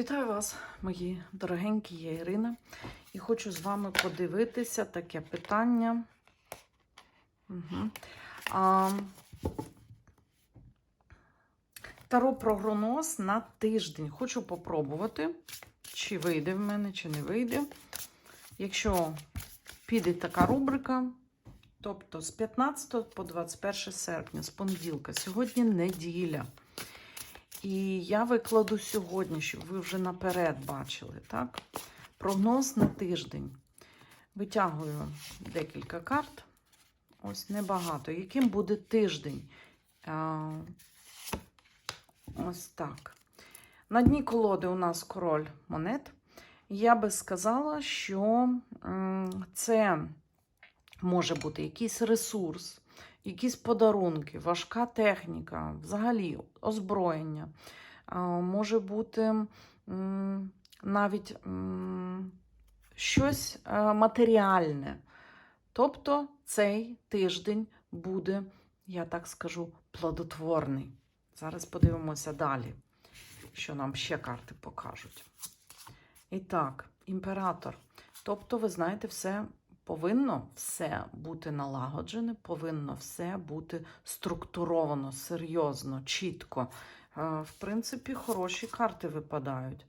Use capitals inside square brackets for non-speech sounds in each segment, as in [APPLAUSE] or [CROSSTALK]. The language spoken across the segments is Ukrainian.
Вітаю вас, мої дорогенькі, я Ірина, і хочу з вами подивитися таке питання. Угу. А, Таро прогноз на тиждень. Хочу попробувати, чи вийде в мене, чи не вийде. Якщо піде така рубрика, тобто з 15 по 21 серпня, з понеділка, сьогодні неділя. І я викладу сьогодні, щоб ви вже наперед бачили, так? Прогноз на тиждень. Витягую декілька карт. Ось небагато. Яким буде тиждень? Ось так. На дні колоди у нас король монет. Я би сказала, що це може бути якийсь ресурс, якісь подарунки, важка техніка, взагалі озброєння. Може бути навіть щось е, матеріальне. Тобто цей тиждень буде, я так скажу, плодотворний. Зараз подивимося далі, що нам ще карти покажуть. І так, імператор. Тобто, ви знаєте, все повинно все бути налагоджене, повинно все бути структуровано, серйозно, чітко. Е, В принципі, хороші карти випадають.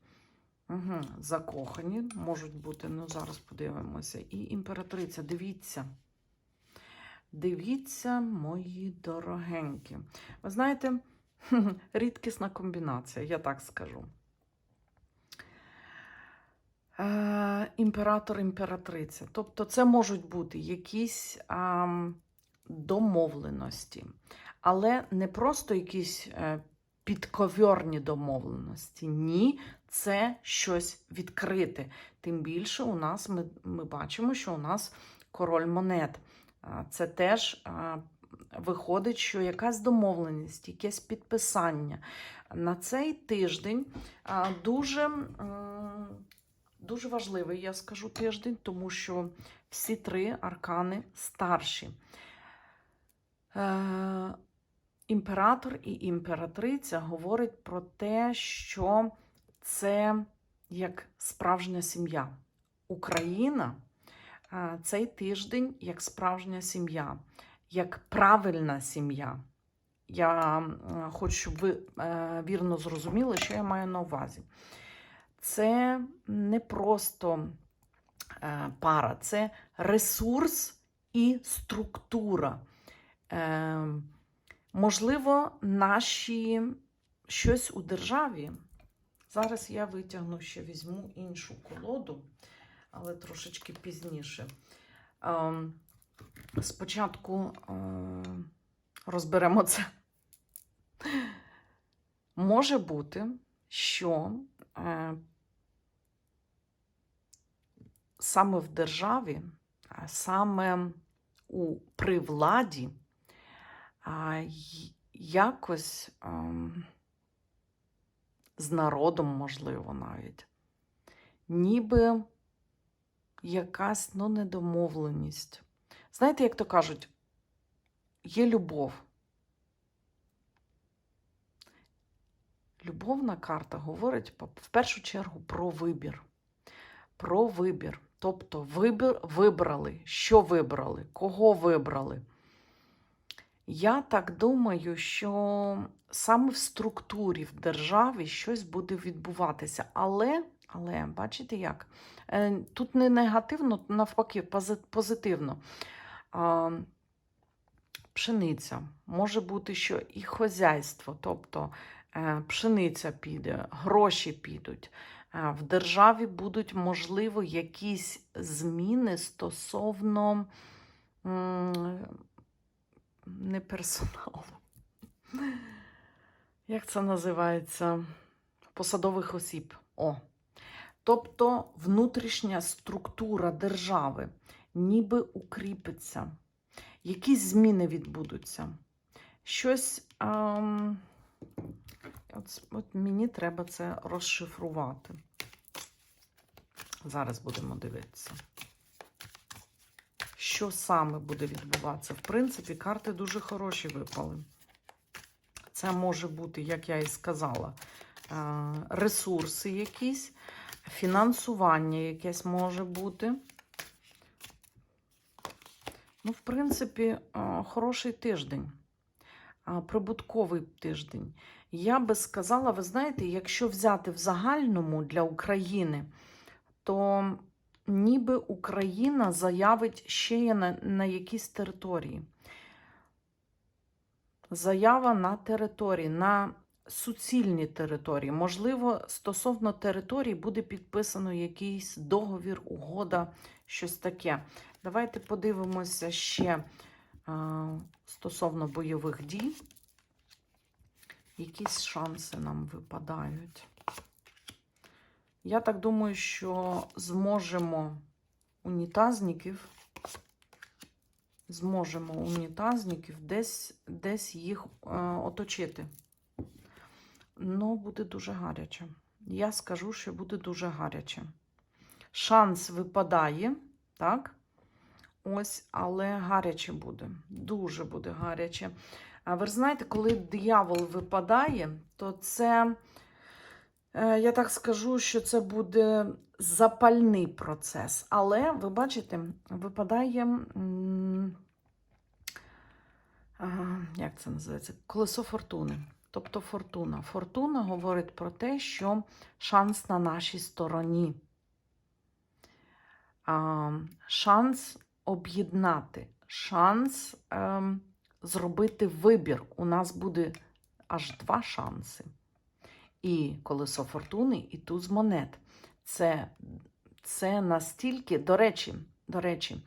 Угу. Закохані можуть бути, ну зараз подивимося. І імператриця, дивіться. Дивіться, мої дорогенькі. Ви знаєте, [LAUGHS] рідкісна комбінація, я так скажу. Е, імператор, імператриця. Тобто, це можуть бути якісь а, домовленості, але не просто якісь е, підковірні домовленості. Ні, це щось відкрите. Тим більше у нас ми, ми бачимо, що у нас король монет. Це теж виходить, що якась домовленість, якесь підписання. На цей тиждень дуже. Дуже важливий, я скажу, тиждень, тому що всі три аркани старші. Е, імператор і імператриця говорять про те, що це як справжня сім'я. Україна е, цей тиждень як справжня сім'я, як правильна сім'я. Я хочу, щоб ви е, вірно зрозуміли, що я маю на увазі це не просто е, пара, це ресурс і структура. Е, можливо, наші щось у державі. Зараз я витягну ще візьму іншу колоду, але трошечки пізніше. Е, спочатку е, розберемо це. Може бути, що е, саме в державі, саме у при владі якось ем, з народом, можливо, навіть, ніби якась ну, недомовленість. Знаєте, як то кажуть, є любов. Любовна карта говорить в першу чергу про вибір. Про вибір. Тобто вибрали, що вибрали, кого вибрали. Я так думаю, що саме в структурі, в державі щось буде відбуватися. Але, але бачите як? Е, Тут не негативно, навпаки, позитивно. Пшениця. Може бути, що і хозяйство, тобто е, пшениця піде, гроші підуть. В державі будуть, можливо, якісь зміни стосовно не персоналу. Як це називається? Посадових осіб. О. Тобто внутрішня структура держави ніби укріпиться. Якісь зміни відбудуться. Щось. ем, От, от мені треба це розшифрувати. Зараз будемо дивитися. Що саме буде відбуватися? В принципі, карти дуже хороші випали. Це може бути, як я і сказала, е, ресурси якісь, фінансування якесь може бути. Ну, в принципі, е, хороший тиждень, прибутковий тиждень. Я би сказала, ви знаєте, якщо взяти в загальному для України, то ніби Україна заявить ще на, на якійсь території. Заява на території, на суцільній території. Можливо, стосовно території буде підписано якийсь договір, угода, щось таке. Давайте подивимося ще стосовно бойових дій. Якісь шанси нам випадають. Я так думаю, що зможемо унітазників, зможемо унітазників десь, десь їх е, оточити. Ну, буде дуже гаряче. Я скажу, що буде дуже гаряче. Шанс випадає, так? Ось, але гаряче буде. Дуже буде гаряче. А ви знаєте, коли диявол випадає, то це, е, я так скажу, що це буде запальний процес. Але, ви бачите, випадає, як це називається? Колесо фортуни. Тобто фортуна. Фортуна говорить про те, що шанс на нашій стороні. Шанс об'єднати, шанс ем, зробити вибір. У нас буде аж два шанси. І колесо фортуни, і туз монет. Це, це настільки, до речі, до речі,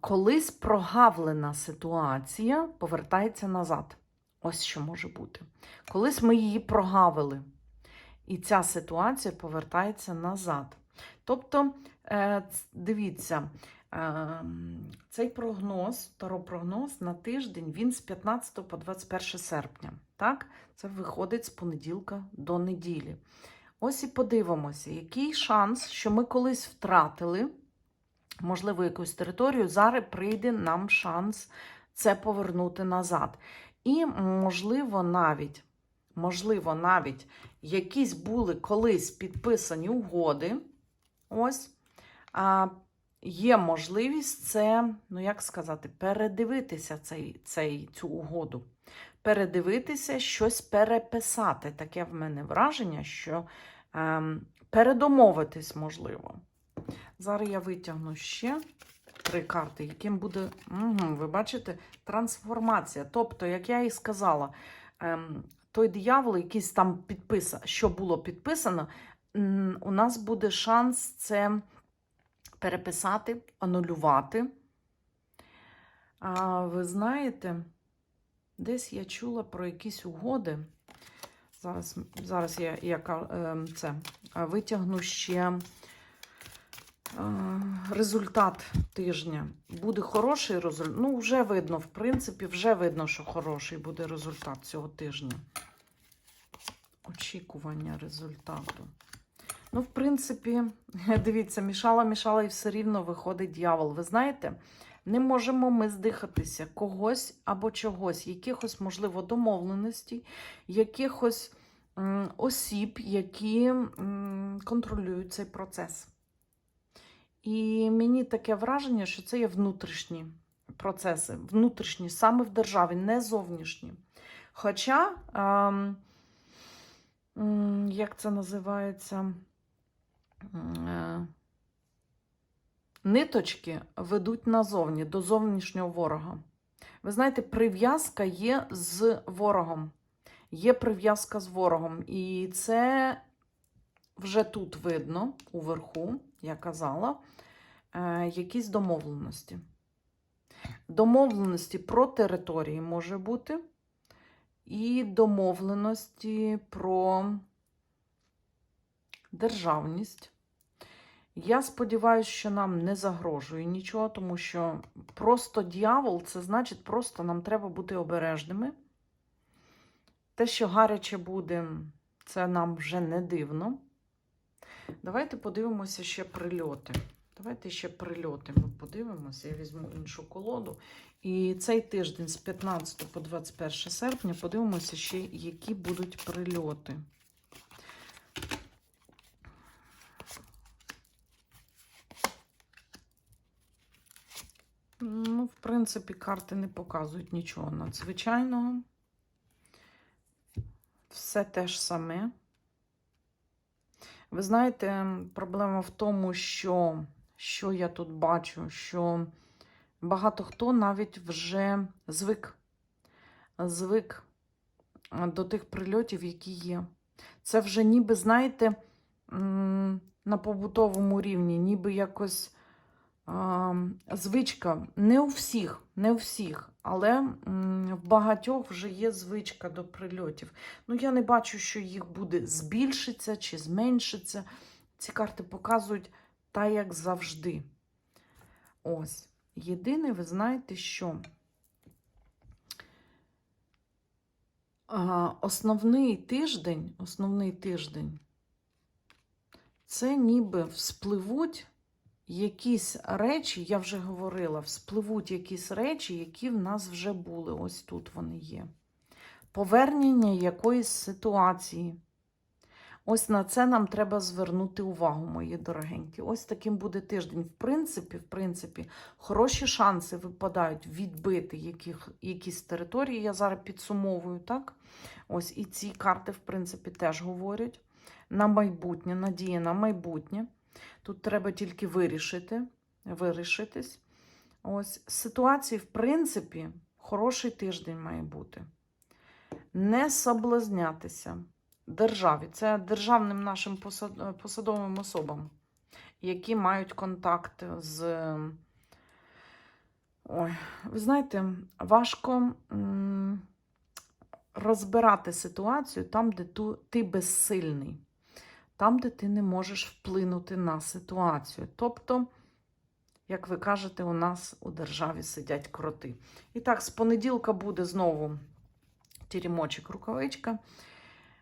колись прогавлена ситуація повертається назад. Ось що може бути. Колись ми її прогавили, і ця ситуація повертається назад. Тобто, е, дивіться, е, цей прогноз, таропрогноз на тиждень, він з 15 по 21 серпня. Так? Це виходить з понеділка до неділі. Ось і подивимося, який шанс, що ми колись втратили, можливо, якусь територію, зараз прийде нам шанс це повернути назад. І, можливо, навіть, можливо, навіть якісь були колись підписані угоди. Ось. Є можливість це, ну як сказати, передивитися цей, цей, цю угоду. Передивитися, щось переписати. Таке в мене враження, що ем, передомовитись можливо. Зараз я витягну ще три карти, яким буде, угу, ви бачите, трансформація. Тобто, як я і сказала, ем, той диявол, якийсь там підписано, що було підписано, у нас буде шанс це переписати, анулювати. А ви знаєте, десь я чула про якісь угоди. Зараз, зараз я, я ем, це е, витягну ще е, результат тижня. Буде хороший результат. Ну, вже видно, в принципі, вже видно, що хороший буде результат цього тижня. Очікування результату. Ну, в принципі, [LAUGHS] дивіться, мішала, мішала і все рівно виходить дьявол. Ви знаєте, не можемо ми здихатися когось або чогось, якихось, можливо, домовленостей, якихось м, осіб, які м, контролюють цей процес. І мені таке враження, що це є внутрішні процеси, внутрішні, саме в державі, не зовнішні. Хоча, ем, як це називається, ниточки ведуть назовні, до зовнішнього ворога. Ви знаєте, прив'язка є з ворогом. Є прив'язка з ворогом. І це вже тут видно, уверху, я казала, е, якісь домовленості. Домовленості про території може бути, і домовленості про державність. Я сподіваюся, що нам не загрожує нічого, тому що просто дьявол це значить, просто нам треба бути обережними. Те, що гаряче буде, це нам вже не дивно. Давайте подивимося ще прильоти. Давайте ще прильоти ми подивимося. Я візьму іншу колоду. І цей тиждень з 15 по 21 серпня подивимося ще, які будуть прильоти. Ну, в принципі, карти не показують нічого надзвичайного. Все те ж саме. Ви знаєте, проблема в тому, що, що я тут бачу, що багато хто навіть вже звик, звик до тих прильотів, які є. Це вже ніби, знаєте, на побутовому рівні, ніби якось звичка. Не у всіх, не у всіх, але в багатьох вже є звичка до прильотів. Ну, я не бачу, що їх буде збільшиться чи зменшиться. Ці карти показують та як завжди. Ось. Єдине, ви знаєте, що основний тиждень, основний тиждень, це ніби вспливуть якісь речі, я вже говорила, вспливуть якісь речі, які в нас вже були. Ось тут вони є. Повернення якоїсь ситуації. Ось на це нам треба звернути увагу, мої дорогенькі. Ось таким буде тиждень. В принципі, в принципі, хороші шанси випадають відбити яких, якісь території. Я зараз підсумовую, так? Ось і ці карти, в принципі, теж говорять. На майбутнє, надія на майбутнє. Тут треба тільки вирішити, вирішитись. Ось ситуації, в принципі, хороший тиждень має бути. Не соблазнятися державі, це державним нашим посадовим особам, які мають контакт з. Ой, ви знаєте, важко розбирати ситуацію там, де ти безсильний, там, де ти не можеш вплинути на ситуацію. Тобто, як ви кажете, у нас у державі сидять кроти. І так, з понеділка буде знову тірімочок рукавичка.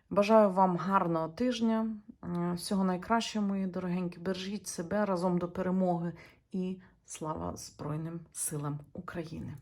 Бажаю вам гарного тижня, е, всього найкращого, мої дорогенькі. Бережіть себе разом до перемоги і слава Збройним силам України.